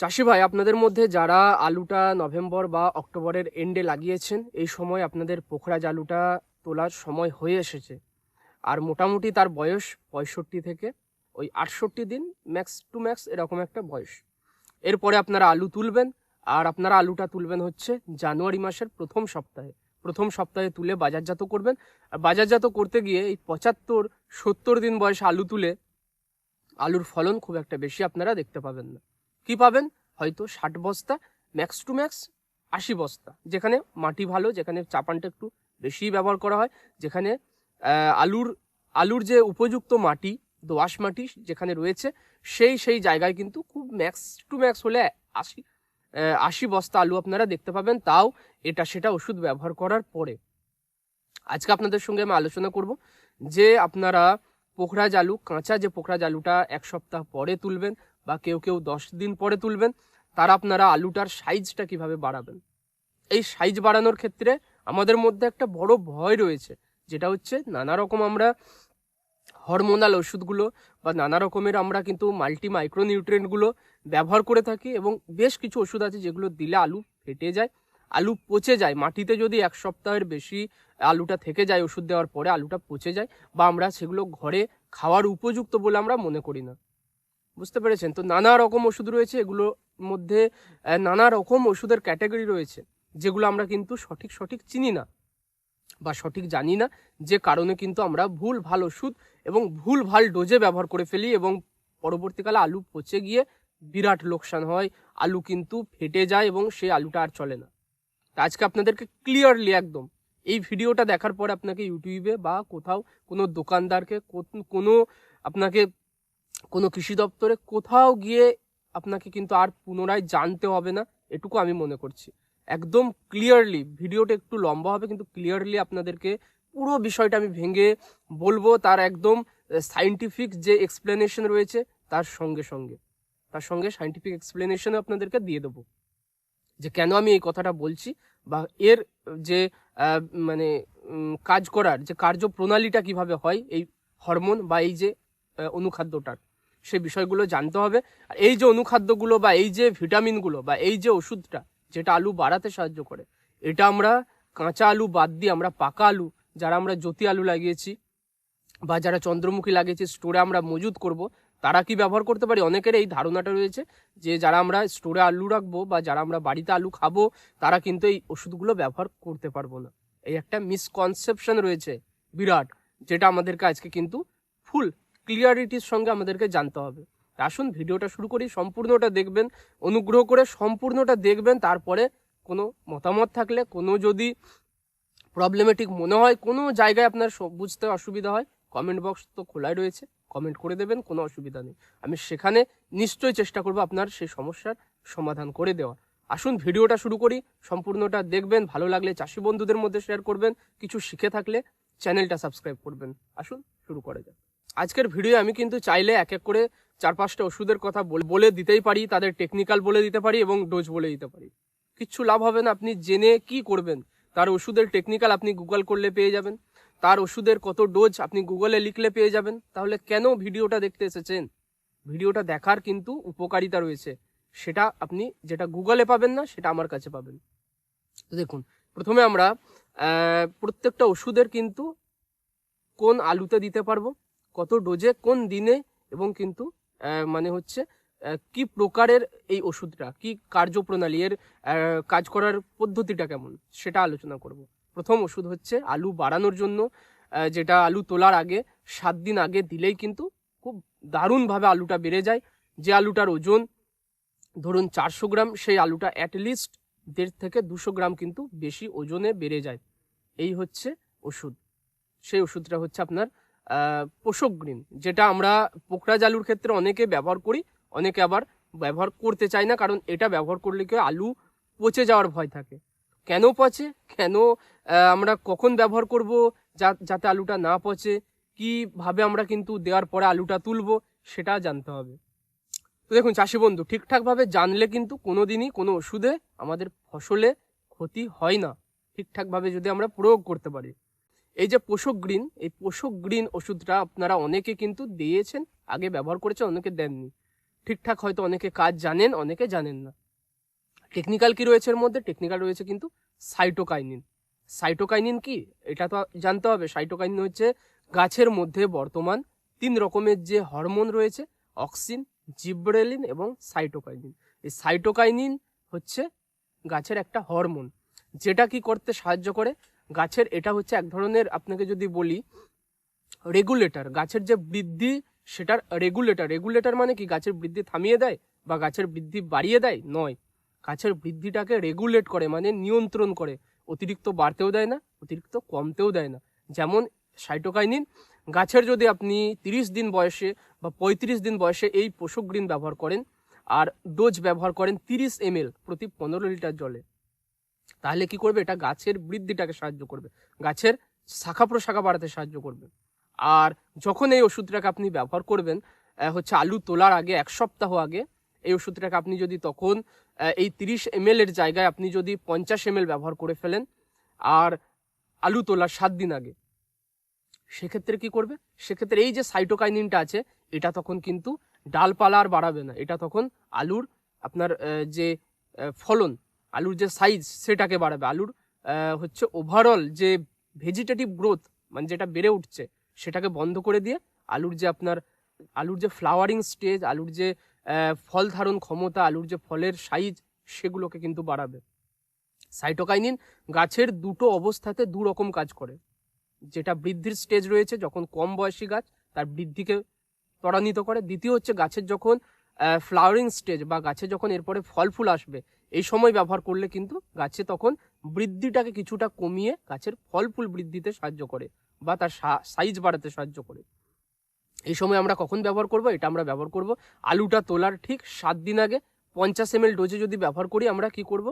চাষি ভাই, আপনাদের মধ্যে যারা আলুটা নভেম্বর বা অক্টোবরের এন্ডে লাগিয়েছেন, এই সময় আপনাদের পোখরাজ আলুটা তোলার সময় হয়ে এসেছে। আর মোটামুটি তার বয়স পঁয়ষট্টি থেকে, ওই আটষট্টি দিন ম্যাক্স টু ম্যাক্স এরকম একটা বয়স। এরপরে আপনারা আলু তুলবেন, আর আপনারা আলুটা তুলবেন হচ্ছে জানুয়ারি মাসের প্রথম সপ্তাহে। প্রথম সপ্তাহে তুলে বাজারজাত করবেন। আর বাজারজাত করতে গিয়ে এই পঁচাত্তর, সত্তর দিন বয়স আলু তুলে, আলুর ফলন খুব একটা বেশি আপনারা দেখতে পাবেন না। কি পাবেন? হয়তো ষাট বস্তা ম্যাক্স টু ম্যাক্স আশি বস্তা। যেখানে মাটি ভালো, যেখানে চাপানটা একটু বেশি ব্যবহার করা হয়, যেখানে আলুর আলুর যে উপযুক্ত মাটি, দোআঁশ মাটি যেখানে রয়েছে, সেই সেই জায়গায় কিন্তু খুব ম্যাক্স টু ম্যাক্স হলে আশি আশি বস্তা আলু আপনারা দেখতে পাবেন। তাও এটা সেটা ওষুধ ব্যবহার করার পরে। আজকে আপনাদের সঙ্গে আমি আলোচনা করব যে আপনারা পোখরাজ আলু, কাঁচা যে পোখরাজ আলুটা এক সপ্তাহ পরে তুলবেন বা কেউ কেউ দশ দিন পরে তুলবেন, তার আপনারা আলুটার সাইজটা কীভাবে বাড়াবেন? এই সাইজ বাড়ানোর ক্ষেত্রে আমাদের মধ্যে একটা বড় ভয় রয়েছে, যেটা হচ্ছে নানা রকম আমরা হরমোনাল ওষুধগুলো বা নানা রকমের আমরা কিন্তু মাল্টি মাইক্রোনিউট্রিয়েন্টগুলো ব্যবহার করে থাকি এবং বেশ কিছু ওষুধ আছে যেগুলো দিলে আলু ফেটে যায়, আলু পচে যায়। মাটিতে যদি এক সপ্তাহের বেশি আলুটা থেকে যায় ওষুধ দেওয়ার পরে আলুটা পচে যায় বা আমরা সেগুলো ঘরে খাওয়ার উপযুক্ত বলে আমরা মনে করি না। বুঝতে পেরেছেন? তো নানা রকম ওষুধ রয়েছে, এগুলোর মধ্যে নানা রকম ওষুধের ক্যাটাগরি রয়েছে, যেগুলো আমরা কিন্তু সঠিক সঠিক চিনি না বা সঠিক জানি না, যে কারণে কিন্তু আমরা ভুল, ভালো ওষুধ এবং ভুল, ভালো ডোজে ব্যবহার করে ফেলি এবং পরবর্তীকালে আলু পচে গিয়ে বিরাট লোকসান হয়, আলু কিন্তু ফেটে যায় এবং সেই আলুটা আর চলে না। আজকে আপনাদেরকে ক্লিয়ারলি একদম, এই ভিডিওটা দেখার পর আপনাকে ইউটিউবে বা কোথাও কোনো দোকানদারকে কোনো আপনাকে কোনো কৃষি দপ্তরে কোথাও গিয়ে আপনাকে কিন্তু আর পুনরায় জানতে হবে না, এটুকু আমি মনে করছি। একদম ক্লিয়ারলি ভিডিওটা একটু লম্বা হবে, কিন্তু ক্লিয়ারলি আপনাদেরকে পুরো বিষয়টা আমি ভেঙে বলব, তার একদম সাইন্টিফিক যে এক্সপ্লেনেশন রয়েছে, তার সঙ্গে সঙ্গে। তার সঙ্গে সাইন্টিফিক এক্সপ্লেনেশনও আপনাদেরকে দিয়ে দেবো। যে কেন আমি এই কথাটা বলছি, বা এর যে মানে কাজ করার যে কার্যপ্রণালীটা কীভাবে হয়, এই হরমোন বা এই যে অনুখাদ্যটার। সেই বিষয়গুলো জানতে হবে। আর এই যে অনুখাদ্যগুলো বা এই যে ভিটামিনগুলো বা এই যে ওষুধটা, যেটা আলু বাড়াতে সাহায্য করে, এটা আমরা কাঁচা আলু বাদ দিয়ে আমরা পাকা আলু, যারা আমরা জ্যোতি আলু লাগিয়েছি বা যারা চন্দ্রমুখী লাগিয়েছি, স্টোরে আমরা মজুদ করব, তারা কি ব্যবহার করতে পারি? অনেকের এই ধারণাটা রয়েছে যে যারা আমরা স্টোরে আলু রাখব বা যারা আমরা বাড়িতে আলু খাব, তারা কিন্তু এই ওষুধগুলো ব্যবহার করতে পারব না। এই একটা মিসকনসেপশন রয়েছে, বিরাট, যেটা আমাদেরকে আজকে কিন্তু ফুল ক্লিয়ারিটির সঙ্গে আমাদেরকে জানতে হবে। আসুন, ভিডিওটা শুরু করি, সম্পূর্ণটা দেখবেন, অনুগ্রহ করে সম্পূর্ণটা দেখবেন, তারপরে কোনো মতামত থাকলে, কোনো যদি প্রবলেমেটিক মনে হয়, কোনো জায়গায় আপনার বুঝতে অসুবিধা হয় কমেন্ট বক্স তো খোলাই রয়েছে কমেন্ট করে দেবেন, কোনো অসুবিধা নেই। আমি সেখানে নিশ্চয়ই চেষ্টা করব আপনার সেই সমস্যার সমাধান করে দেওয়া আসুন, ভিডিওটা শুরু করি, সম্পূর্ণটা দেখবেন, ভালো লাগলে চাষি বন্ধুদের মধ্যে শেয়ার করবেন, কিছু শিখে থাকলে চ্যানেলটা সাবস্ক্রাইব করবেন। আসুন, শুরু করা যাক। আজকের ভিডিও আমি কিন্তু চাইলে এক এক করে চার পাঁচটা ওষুধের কথা বল- দিতেই পারি, তাদের টেকনিক্যাল বলে দিতে পারি এবং ডোজ বলে দিতে পারি। কিচ্ছু লাভ হবে না, আপনি জেনে কি করবেন? তার ওষুধের টেকনিক্যাল আপনি গুগল করলে পেয়ে যাবেন। তার ওষুধের কত ডোজ আপনি গুগলে লিখলে পেয়ে যাবেন। তাহলে কেন ভিডিওটা দেখতে এসেছেন? ভিডিওটা দেখার কিন্তু উপকারিতা রয়েছে। সেটা আপনি যেটা গুগলে পাবেন না, সেটা আমার কাছে পাবেন। তো দেখুন, প্রথমে আমরা প্রত্যেকটা ওষুধের কিন্তু কোন আলুতে দিতে পারব? কত ডোজে, কোন দিনে এবং কিন্তু মানে হচ্ছে কি প্রকারের এই ওষুধটা, কি কার্যপ্রণালী, এর কাজ করার পদ্ধতিটা কেমন, সেটা আলোচনা করব। প্রথম ওষুধ হচ্ছে আলু বাড়ানোর জন্য যেটা আলু তোলার আগে, সাত দিন আগে দিলেই কিন্তু খুব দারুণভাবে আলুটা বেড়ে যায়। যে আলুটার ওজন, ধরুন চারশো গ্রাম, সেই আলুটা অ্যাটলিস্ট দেড় থেকে দুশো গ্রাম কিন্তু বেশি ওজনে বেড়ে যায়। এই হচ্ছে ওষুধ। সেই ওষুধটা হচ্ছে আপনার আহ, পোষক গ্রিন যেটা আমরা পোকরাজ আলুর ক্ষেত্রে অনেকে ব্যবহার করি অনেকে আবার ব্যবহার করতে চায় না কারণ এটা ব্যবহার করলে কি আলু পচে যাওয়ার ভয় থাকে। কেন পচে? কেন আমরা কখন ব্যবহার করব যা- যাতে আলুটা না পচে? কীভাবে আমরা কিন্তু দেওয়ার পরে আলুটা তুলবো সেটা জানতে হবে। তো দেখুন চাষি বন্ধু ঠিকঠাকভাবে জানলে কিন্তু কোনোদিনই কোনো ওষুধে আমাদের ফসলে ক্ষতি হয় না। ঠিকঠাকভাবে যদি আমরা প্রয়োগ করতে পারি। এই যে পোষক গ্রিন, এই পোষক গ্রিন ওষুধটা আপনারা অনেকে কিন্তু দিয়েছেন, আগে ব্যবহার করেছেন, অনেকে দেননি। ঠিকঠাক হয়তো অনেকে কাজ জানেন, অনেকে জানেন না। টেকনিক্যাল কি রয়েছে এর মধ্যে? টেকনিক্যাল রয়েছে কিন্তু সাইটোকাইনিন সাইটোকাইনিন কি? এটা তো জানতে হবে। সাইটোকাইনিন হচ্ছে গাছের মধ্যে বর্তমান তিন রকমের যে হরমোন রয়েছে অক্সিন জিব্রেলিন এবং সাইটোকাইনিন এই সাইটোকাইনিন হচ্ছে গাছের একটা হরমোন, যেটা কি করতে সাহায্য করে? গাছের, এটা হচ্ছে এক ধরনের, আপনাকে যদি বলি রেগুলেটর গাছের যে বৃদ্ধি, সেটার রেগুলেটর রেগুলেটর মানে কি? গাছের বৃদ্ধি থামিয়ে দেয় বা গাছের বৃদ্ধি বাড়িয়ে দেয়? নয়। গাছের বৃদ্ধিটাকে রেগুলেট করে মানে নিয়ন্ত্রণ করে। অতিরিক্ত বাড়তেও দেয় না, অতিরিক্ত কমতেও দেয় না। যেমন সাইটোকাইনিন গাছের যদি আপনি তিরিশ দিন বয়সে বা পঁয়ত্রিশ দিন বয়সে এই পোষক গ্রিন ব্যবহার করেন, আর ডোজ ব্যবহার করেন তিরিশ এম প্রতি পনেরো লিটার জলে তাহলে কি করবে? এটা গাছের বৃদ্ধিটাকে সাহায্য করবে। গাছের শাখা প্রশাখা বাড়াতে সাহায্য করবে। আর যখন এই ওষুধটাকে আপনি ব্যবহার করবেন হচ্ছে আলু তোলার আগে, এক সপ্তাহ আগে, এই ওষুধটাকে আপনি যদি তখন এই তিরিশ এম এর জায়গায় আপনি যদি পঞ্চাশ এম ব্যবহার করে ফেলেন, আর আলু তোলার সাত দিন আগে, সেক্ষেত্রে কি করবে? সেক্ষেত্রে এই যে সাইটোকাইনিনটা আছে, এটা তখন কিন্তু ডালপালা আর বাড়াবে না। এটা তখন আলুর আপনার যে ফলন আলুর যে সাইজ সেটাকে বাড়াবে। আলুর হচ্ছে ওভারঅল যে ভেজিটেটিভ গ্রোথ মানে যেটা বেড়ে উঠছে, সেটাকে বন্ধ করে দিয়ে আলুর যে আপনার, আলুর যে ফ্লাওয়ারিং স্টেজ আলুর যে ফল ধারণ ক্ষমতা, আলুর যে ফলের সাইজ সেগুলোকে কিন্তু বাড়াবে। সাইটোকাইনিন গাছের দুটো অবস্থাতে দু রকম কাজ করে। যেটা বৃদ্ধির স্টেজ রয়েছে, যখন কম বয়সী গাছ, তার বৃদ্ধিকে ত্বরান্বিত করে। দ্বিতীয় হচ্ছে গাছের যখন ফ্লাওয়ারিং স্টেজ বা গাছে যখন এরপরে ফল ফুল আসবে এই সময় ব্যবহার করলে কিন্তু গাছে তখন বৃদ্ধিটাকে কিছুটা কমিয়ে গাছের ফল ফুল বৃদ্ধিতে সাহায্য করে বা তার সাইজ বাড়াতে সাহায্য করে। এই সময় আমরা কখন ব্যবহার করব? এটা আমরা ব্যবহার করব আলুটা তোলার ঠিক সাত দিন আগে। পঞ্চাশ এম ডোজে যদি ব্যবহার করি আমরা কি করব?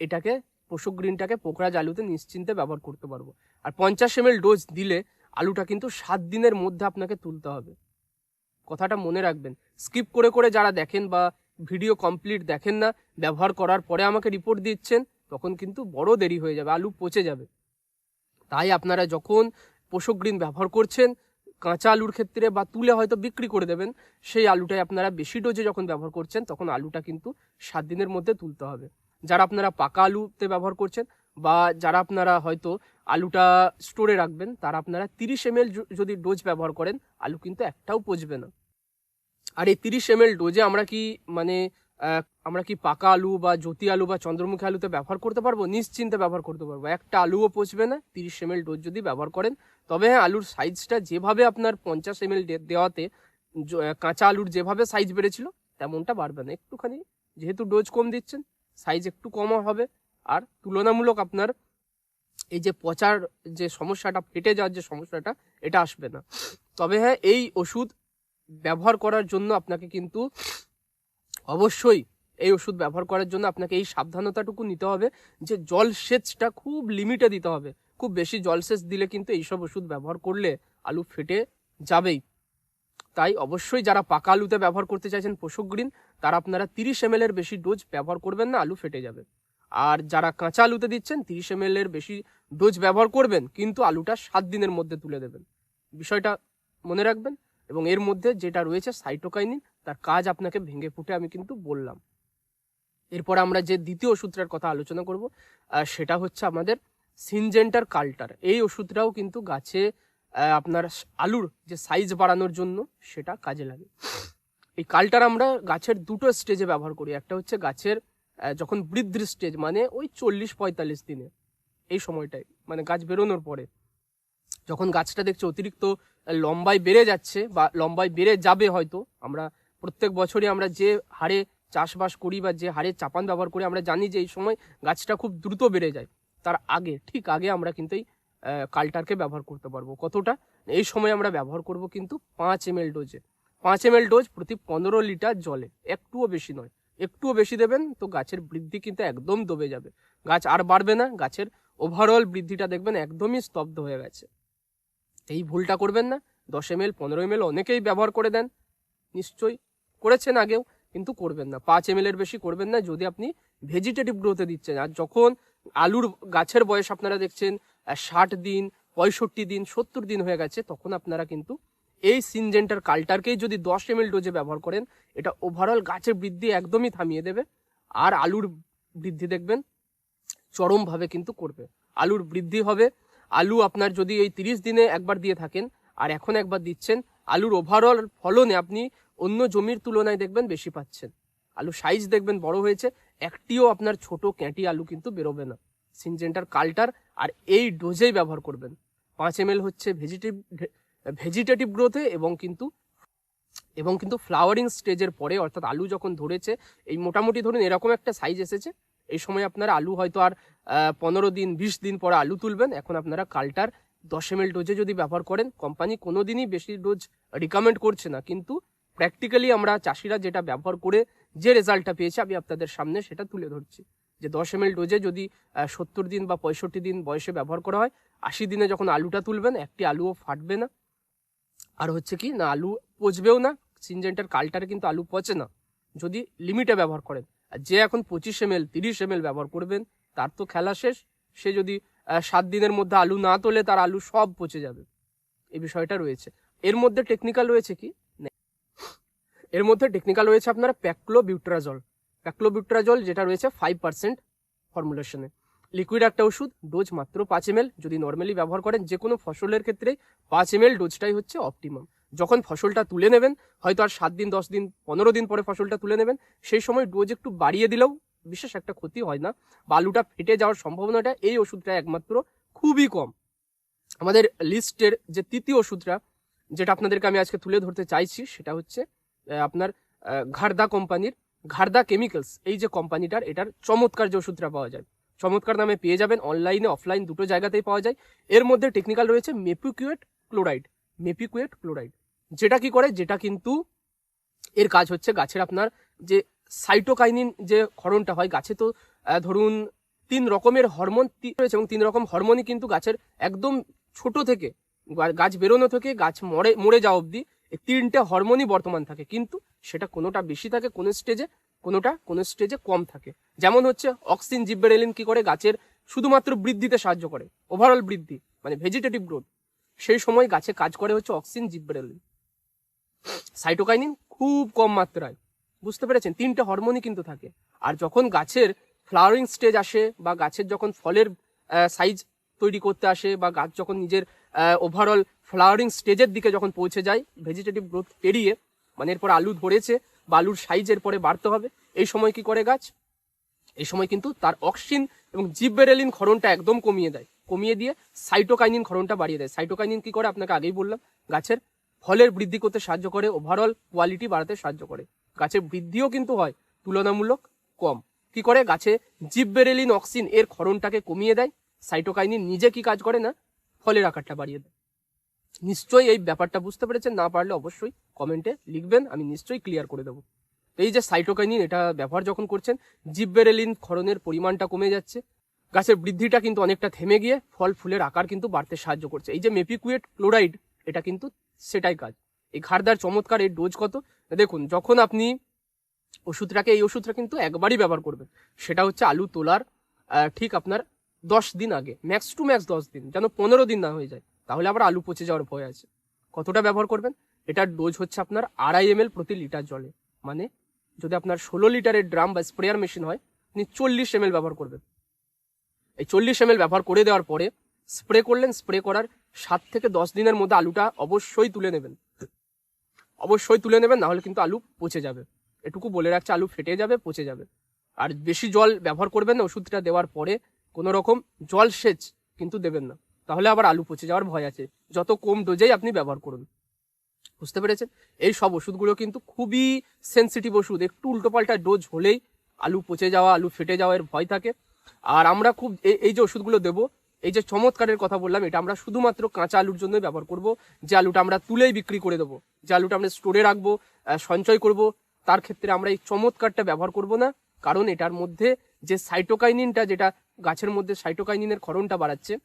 এটাকে পোষক গ্রিনটাকে পোকরাজ আলুতে নিশ্চিন্তে ব্যবহার করতে পারব। আর পঞ্চাশ এম ডোজ দিলে আলুটা কিন্তু সাত দিনের মধ্যে আপনাকে তুলতে হবে। কথাটা মনে রাখবেন। স্কিপ করে করে যারা দেখেন বা ভিডিও কমপ্লিট দেখেন না, ব্যবহার করার পরে আমাকে রিপোর্ট দিচ্ছেন, তখন কিন্তু বড় দেরি হয়ে যাবে, আলু পচে যাবে। তাই আপনারা যখন পোষক গ্রিন ব্যবহার করছেন, কাঁচা আলুর ক্ষেত্রে বা তুলে হয়তো বিক্রি করে দেবেন, সেই আলুটাই আপনারা বেশি ডোজে যখন ব্যবহার করছেন, তখন আলুটা কিন্তু সাত দিনের মধ্যে তুলতে হবে। যারা আপনারা পাকা আলুতে ব্যবহার করছেন বা যারা আপনারা হয়তো আলুটা স্টোরে রাখবেন, তারা আপনারা তিরিশ এম যদি ডোজ ব্যবহার করেন, আলু কিন্তু একটাও পচবে না। আর এই তিরিশ এম ডোজে আমরা কি মানে আমরা কি পাকা আলু বা জ্যোতি আলু বা চন্দ্রমুখী আলুতে ব্যবহার করতে পারব? নিশ্চিন্তে ব্যবহার করতে পারব। একটা আলুও পচবে না। তিরিশ এম ডোজ যদি ব্যবহার করেন, তবে হ্যাঁ আলুর সাইজটা যেভাবে আপনার পঞ্চাশ এম এল দেওয়াতে কাঁচা আলুর যেভাবে সাইজ বেড়েছিল, তেমনটা বাড়বে না। একটুখানি যেহেতু ডোজ কম দিচ্ছেন সাইজ একটু কমও হবে। আর তুলনামূলক আপনার এই যে পচার যে সমস্যাটা, ফেটে যাওয়ার যে সমস্যাটা, এটা আসবে না। তবে হ্যাঁ এই ওষুধ ব্যবহার করার জন্য আপনাকে কিন্তু অবশ্যই এই ওষুধ ব্যবহার করার জন্য আপনাকে এই সাবধানতাটুকু নিতে হবে যে জল সেচটা খুব লিমিটে দিতে হবে। খুব বেশি জলসেচ দিলে কিন্তু এইসব ওষুধ ব্যবহার করলে আলু ফেটে যাবেই। তাই অবশ্যই যারা পাকা আলুতে ব্যবহার করতে চাইছেন পোষক গ্রিন, তারা আপনারা তিরিশ এম এর বেশি ডোজ ব্যবহার করবেন না, আলু ফেটে যাবে। আর যারা কাঁচা আলুতে দিচ্ছেন, তিরিশ এম এর বেশি ডোজ ব্যবহার করবেন, কিন্তু আলুটা সাত দিনের মধ্যে তুলে দেবেন। বিষয়টা মনে রাখবেন? এবং এর মধ্যে যেটা রয়েছে সাইটোকাইনিন তার কাজ আপনাকে ভেঙে ফুটে আমি কিন্তু বললাম। এরপর আমরা যে দ্বিতীয় ওষুধটার কথা আলোচনা করব সেটা হচ্ছে আমাদের সিনজেন্টার কাল্টার এই ওষুধটাও কিন্তু গাছে আপনার আলুর যে সাইজ বাড়ানোর জন্য সেটা কাজে লাগে। এই কাল্টার আমরা গাছের দুটো স্টেজে ব্যবহার করি। একটা হচ্ছে গাছের যখন বৃদ্ধির স্টেজ মানে ওই চল্লিশ পঁয়তাল্লিশ দিনে, এই সময়টায় মানে গাছ বেরোনোর পরে। যখন গাছটা দেখছে অতিরিক্ত লম্বায় বেড়ে যাচ্ছে বা লম্বায় বেড়ে যাবে হয়তো, আমরা প্রত্যেক বছরই আমরা যে হারে চাষবাস করি বা যে হারে চাপান ব্যবহার করি, আমরা জানি যে এই সময় গাছটা খুব দ্রুত বেড়ে যায়। তার আগে, ঠিক আগে আমরা কিন্তু এই কালটারকে ব্যবহার করতে পারব। কতটা? এই সময় আমরা ব্যবহার করব কিন্তু পাঁচ এম ডোজে। পাঁচ এম ডোজ প্রতি পনেরো লিটার জলে। একটুও বেশি নয়। একটুও বেশি দেবেন তো গাছের বৃদ্ধি কিন্তু একদম দবে যাবে। গাছ আর বাড়বে না, গাছের ওভারঅল বৃদ্ধিটা দেখবেন একদমই স্তব্ধ হয়ে গেছে। এই ভুলটা করবেন না। দশ এম এল পনেরো এম এল অনেকেই ব্যবহার করে দেন। নিশ্চয়ই করেছেন আগেও, কিন্তু করবেন না। পাঁচ এম এর বেশি করবেন না, যদি আপনি ভেজিটেটিভ গ্রোথে দিচ্ছেন। আর যখন আলুর গাছের বয়স আপনারা দেখছেন ষাট দিন, পঁয়ষট্টি দিন, সত্তর দিন হয়ে গেছে, তখন আপনারা কিন্তু এই সিনজেন্টার কালটারকেই যদি দশ এম ডোজে ব্যবহার করেন, এটা ওভারঅল গাছের বৃদ্ধি একদমই থামিয়ে দেবে। আর আলুর বৃদ্ধি দেখবেন, চরমভাবে কিন্তু করবে। আলুর বৃদ্ধি হবে আলু আপনার যদি এই তিরিশ দিনে একবার দিয়ে থাকেন, আর এখন একবার দিচ্ছেন, আলুর ওভারঅল ফলনে আপনি অন্য জমির তুলনায় দেখবেন বেশি পাচ্ছেন। আলু সাইজ দেখবেন বড় হয়েছে, একটিও আপনার ছোট ক্যাঁটি আলু কিন্তু বেরোবে না। সিনজেন্টার কালটার আর এই ডোজেই ব্যবহার করবেন। পাঁচ এম হচ্ছে ভেজিটেটিভ ভেজিটেটিভ গ্রোথে এবং কিন্তু এবং কিন্তু ফ্লাওয়ারিং স্টেজের পরে, অর্থাৎ আলু যখন ধরেছে, এই মোটামুটি ধরুন এরকম একটা সাইজ এসেছে এই সময় আপনারা আলু হয়তো আর পনেরো দিন, বিশ দিন পরে আলু তুলবেন। এখন আপনারা কালটার দশ এম ডোজে যদি ব্যবহার করেন, কোম্পানি কোনো দিনই বেশি ডোজ রিকমেন্ড করছে না। কিন্তু প্র্যাকটিক্যালি আমরা চাষিরা যেটা ব্যবহার করে যে রেজাল্টটা পেয়েছে, আমি আপনাদের সামনে সেটা তুলে ধরছি। যে দশ এম ডোজে যদি সত্তর দিন বা পঁয়ষট্টি দিন বয়সে ব্যবহার করা হয়, আশি দিনে যখন আলুটা তুলবেন, একটি আলুও ফাটবে না। আর হচ্ছে কি, না, আলু পচবেও না। সিনজেন্টার কালটারে কিন্তু আলু পচে না। যদি লিমিটে ব্যবহার করেন। যে এখন পঁচিশ এম এল তিরিশ এম ব্যবহার করবেন, তার তো খেলা শেষ। সে যদি সাত দিনের মধ্যে আলু না তোলে, তার আলু সব পচে যাবে। এই বিষয়টা রয়েছে। এর মধ্যে টেকনিক্যাল রয়েছে কি। এর মধ্যে টেকনিক্যাল রয়েছে আপনার প্যাকলো বিউট্রাজল প্যাকলো বিউট্রাজল যেটা রয়েছে ফাইভ পার্সেন্ট ফর্মুলেশনে লিকুইড একটা ওষুধ ডোজ মাত্র পাঁচ এম যদি নর্মালি ব্যবহার করেন যে কোনো ফসলের ক্ষেত্রে পাঁচ এম ডোজটাই হচ্ছে অপটিমাম যখন ফসলটা তুলে নেবেন, হয়তো আর সাত দিন, দশ দিন, পনেরো দিন পরে ফসলটা তুলে নেবেন, সেই সময় ডোজ একটু বাড়িয়ে দিলেও বিশেষ একটা ক্ষতি হয় না। বালুটা ফেটে যাওয়ার সম্ভাবনাটা এই ওষুধটা একমাত্র খুবই কম। আমাদের লিস্টের যে তৃতীয় ওষুধটা, যেটা আপনাদেরকে আমি আজকে তুলে ধরতে চাইছি, সেটা হচ্ছে আপনার ঘারদা কোম্পানির ঘারদা কেমিক্যালস। এই যে কোম্পানিটার, এটার চমৎকার যে ওষুধটা পাওয়া যায়। চমৎকার নামে পেয়ে যাবেন, অনলাইনে, অফলাইন দুটো জায়গাতেই পাওয়া যায়। এর মধ্যে টেকনিক্যাল রয়েছে মেপিকুয়েট ক্লোরাইড। মেপিকুয়েট ক্লোরাইড। যেটা কি করে? যেটা কিন্তু এর কাজ হচ্ছে গাছের আপনার যে সাইটোকাইনিন যে ক্ষরণটা হয় গাছে তো ধরুন তিন রকমের হরমোন রয়েছে এবং তিন রকম হরমোনই কিন্তু গাছের একদম ছোট থেকে গাছ বেরোনো থেকে, গাছ মরে মরে যাওয়া অবধি এই তিনটে হরমোনই বর্তমান থাকে। কিন্তু সেটা কোনোটা বেশি থাকে, কোনো স্টেজে কোনোটা, কোনো স্টেজে কম থাকে। যেমন হচ্ছে অক্সিন জিব্বেরেলিন কি করে? গাছের শুধুমাত্র বৃদ্ধিতে সাহায্য করে ওভারঅল বৃদ্ধি মানে ভেজিটেটিভ গ্রোথ সেই সময় গাছে কাজ করে হচ্ছে অক্সিন জিব্বেরেলিন সাইটোকাইনিন খুব কম মাত্রায়। বুঝতে পেরেছেন? তিনটে হরমোনই কিন্তু থাকে। আর যখন গাছের ফ্লাওয়ারিং স্টেজ আসে বা গাছের যখন ফলের সাইজ তৈরি করতে আসে বা গাছ যখন নিজের ওভারঅল ফ্লাওয়ারিং স্টেজের দিকে যখন পৌঁছে যায় ভেজিটেটিভ গ্রোথ পেরিয়ে মানে এরপর আলু ধরেছে বা আলুর সাইজের পরে বাড়তে হবে, এই সময় কি করে গাছ? এই সময় কিন্তু তার অক্সিন এবং জিববেরেলিন ক্ষরণটা একদম কমিয়ে দেয়। কমিয়ে দিয়ে সাইটোকাইনিন ক্ষরণটা বাড়িয়ে দেয়। সাইটোকাইনিন কি করে? আপনাকে আগেই বললাম, গাছের ফলের বৃদ্ধি করতে সাহায্য করে ওভারঅল কোয়ালিটি বাড়াতে সাহায্য করে। গাছের বৃদ্ধিও কিন্তু হয়, তুলনামূলক কম। কি করে? গাছে জিববেরেলিন অক্সিন এর ক্ষরণটাকে কমিয়ে দেয়। সাইটোকাইনিন নিজে কি কাজ করে না? ফলের আকারটা বাড়িয়ে দেয়। নিশ্চয়ই এই ব্যাপারটা বুঝতে পেরেছেন? না পারলে অবশ্যই কমেন্টে লিখবেন, আমি নিশ্চয়ই ক্লিয়ার করে দেবো। এই যে সাইটোকাইনিন এটা ব্যবহার যখন করছেন, জিববেরেলিন ক্ষরণের পরিমাণটা কমে যাচ্ছে। গাছের বৃদ্ধিটা কিন্তু অনেকটা থেমে গিয়ে ফল ফুলের আকার কিন্তু বাড়তে সাহায্য করছে। এই যে মেপিকুয়েট ক্লোরাইড, এটা কিন্তু সেটাই কাজ। এই ঘাড়দার চমৎকার এর ডোজ কত? দেখুন, যখন আপনি ওষুধটাকে, এই ওষুধটা কিন্তু একবারই ব্যবহার করবেন। সেটা হচ্ছে আলু তোলার ঠিক আপনার দশ দিন আগে ম্যাক্স টু ম্যাক্স দশ দিন, যেন পনেরো দিন না হয়ে যায়। তাহলে আবার আলু পচে যাওয়ার ভয় আছে। কতটা ব্যবহার করবেন? এটার ডোজ হচ্ছে আপনার আড়াই এম প্রতি লিটার জলে। মানে যদি আপনার ষোলো লিটারের ড্রাম বা স্প্রেয়ার মেশিন হয়, আপনি চল্লিশ এম ব্যবহার করবেন। এই চল্লিশ এম ব্যবহার করে দেওয়ার পরে স্প্রে করলেন, স্প্রে করার সাত থেকে দশ দিনের মধ্যে আলুটা অবশ্যই তুলে নেবেন। অবশ্যই তুলে নেবেন, নাহলে কিন্তু আলু পচে যাবে। এটুকু বলে রাখছে, আলু ফেটে যাবে, পচে যাবে। আর বেশি জল ব্যবহার করবেন না, ওষুধটা দেওয়ার পরে কোনো রকম জল সেচ কিন্তু দেবেন না। তাহলে আবার আলু পচে যাওয়ার ভয় আছে। যত কম ডোজেই আপনি ব্যবহার করুন। বুঝতে পেরেছেন? এই সব ওষুধগুলো কিন্তু খুবই সেন্সিটিভ ওষুধ। একটু উল্টোপাল্টা ডোজ হলেই আলু পচে যাওয়া, আলু ফেটে যাওয়ার ভয় থাকে। আর আমরা খুব এই- এই যে ওষুধগুলো দেবো এই যে চমৎকারের কথা বললাম, এটা আমরা শুধুমাত্র কাঁচা আলুর জন্যই ব্যবহার করব। যে আলুটা আমরা তুলেই বিক্রি করে দেবো, যে আলুটা আমরা স্টোরে রাখব সঞ্চয় করব, তার ক্ষেত্রে আমরা এই চমৎকারটা ব্যবহার করব না, কারণ এটার মধ্যে যে সাইটোকাইনিনটা যেটা গাছের মধ্যে সাইটোকাইনিনের ক্ষরণটা বাড়াচ্ছে,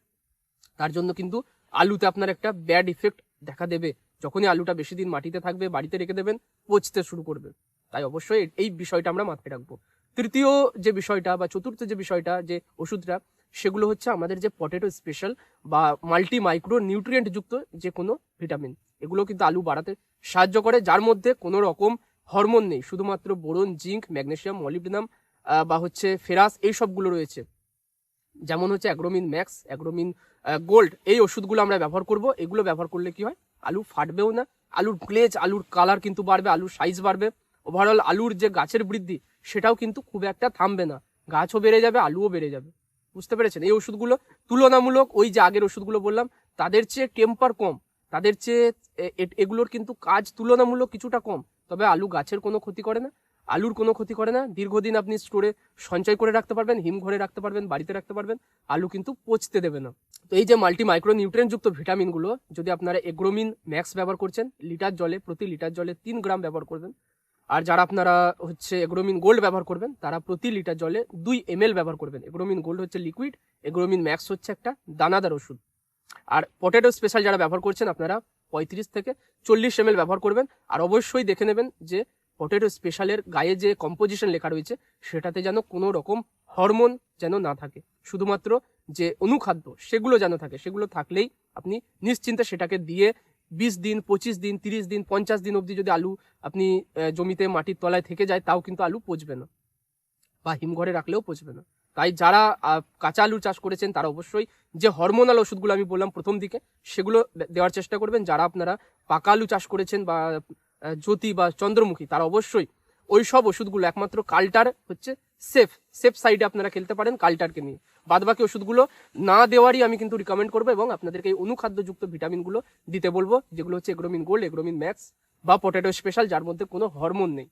তার জন্য কিন্তু আলুতে আপনার একটা ব্যাড ইফেক্ট দেখা দেবে। যখনই আলুটা বেশি দিন মাটিতে থাকবে, বাড়িতে রেখে দেবেন, পচতে শুরু করবে। তাই অবশ্যই এই- এই বিষয়টা আমরা মাথায় রাখব। তৃতীয় যে বিষয়টা বা চতুর্থ যে বিষয়টা, যে ওষুধটা সেগুলো হচ্ছে আমাদের যে পটেটো স্পেশাল বা মাল্টি মাইক্রো নিউট্রিয়েন্ট যুক্ত যে কোনো ভিটামিন এগুলো কিন্তু আলু বাড়াতে সাহায্য করে, যার মধ্যে কোনো রকম হরমোন নেই। শুধুমাত্র বোরন জিঙ্ক ম্যাগনেশিয়াম মলিবডিনাম বা হচ্ছে ফেরাস এই সবগুলো রয়েছে। যেমন হচ্ছে অ্যাগ্রোমিন ম্যাক্স অ্যাগ্রোমিন গোল্ড এই ওষুধগুলো আমরা ব্যবহার করব। এগুলো ব্যবহার করলে কি হয়? আলু ফাটবেও না। আলুর গ্লেজ আলুর কালার কিন্তু বাড়বে, আলুর সাইজ বাড়বে। ওভারঅল আলুর যে গাছের বৃদ্ধি, সেটাও কিন্তু খুব একটা থামবে না। গাছও বেড়ে যাবে, আলুও বেড়ে যাবে। বুঝতে পেরেছেন? এই ওষুধগুলো তুলনামূলক, ওই যে আগের ওষুধগুলো বললাম, তাদের চেয়ে টেম্পার কম। তাদের চেয়ে এগুলোর কিন্তু কাজ তুলনামূলক কিছুটা কম। তবে আলু গাছের কোনো ক্ষতি করে না। আলুর কোনো ক্ষতি করে না। দীর্ঘদিন আপনি স্টোরে সঞ্চয় করে রাখতে পারবেন হিমঘরে রাখতে পারবেন, বাড়িতে রাখতে পারবেন। আলু কিন্তু পচতে দেবে না। তো এই যে মাল্টি মাইক্রো নিউট্রিয়েন্টযুক্ত ভিটামিনগুলো, যদি আপনারা এগ্রোমিন ম্যাক্স ব্যবহার করছেন, লিটার জলে, প্রতি লিটার জলে তিন গ্রাম ব্যবহার করবেন। আর যারা আপনারা হচ্ছে এগ্রোমিন গোল্ড ব্যবহার করবেন, তারা প্রতি লিটার জলে দুই এম ব্যবহার করবেন। এগ্রোমিন গোল্ড হচ্ছে লিকুইড এগ্রোমিন ম্যাক্স হচ্ছে একটা দানাদার ওষুধ। আর পটেটো স্পেশাল যারা ব্যবহার করছেন, আপনারা পঁয়ত্রিশ থেকে চল্লিশ এম ব্যবহার করবেন। আর অবশ্যই দেখে নেবেন যে পটেটো স্পেশালের গায়ে যে কম্পোজিশন লেখা রয়েছে, সেটাতে যেন কোনো রকম হরমোন যেন না থাকে। শুধুমাত্র যে অনুখাদ্য, সেগুলো যেন থাকে, সেগুলো থাকলেই আপনি নিশ্চিন্তে সেটাকে দিয়ে বিশ দিন, পঁচিশ দিন, তিরিশ দিন, পঞ্চাশ দিন অবধি যদি আলু আপনি জমিতে মাটির তলায় থেকে যায়, তাও কিন্তু আলু পচবে না। বা হিমঘরে রাখলেও পচবে না। তাই যারা কাঁচা আলু চাষ করেছেন, তারা অবশ্যই যে হরমোনাল ওষুধগুলো আমি বললাম প্রথম দিকে, সেগুলো দেওয়ার চেষ্টা করবেন। যারা আপনারা পাকা আলু চাষ করেছেন বা জ্যোতি বা চন্দ্রমুখী, তারা অবশ্যই ওই সব ওষুধগুলো, একমাত্র কাল্টার হচ্ছে সেফ সেফ সাইডে আপনারা খেলতে পারেন কাল্টারকে নিয়ে। বাদবাকি ওষুধগুলো না দেওয়ারই আমি কিন্তু রিকমেন্ড করব এবং আপনাদেরকে এই অনুখাদ্যযুক্ত ভিটামিনগুলো দিতে বলব, যেগুলো হচ্ছে এগ্রোমিন গোল্ড এগ্রোমিন ম্যাক্স বা পটেটো স্পেশাল যার মধ্যে কোনো হরমোন নেই।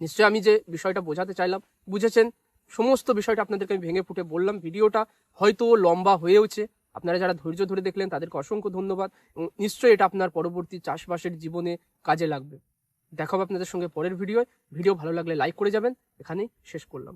নিশ্চয়ই আমি যে বিষয়টা বোঝাতে চাইলাম, বুঝেছেন? সমস্ত বিষয়টা আপনাদেরকে আমি ভেঙে ফুটে বললাম, ভিডিওটা হয়তো লম্বা হয়েওছে। আপনারা যারা ধৈর্য ধরে দেখলেন, তাদেরকে অসংখ্য ধন্যবাদ এবং নিশ্চয়ই এটা আপনার পরবর্তী চাষবাসের জীবনে কাজে লাগবে। দেখাবো আপনাদের সঙ্গে পরের ভিডিও ভিডিও ভালো লাগলে লাইক করে যাবেন। এখানেই শেষ করলাম।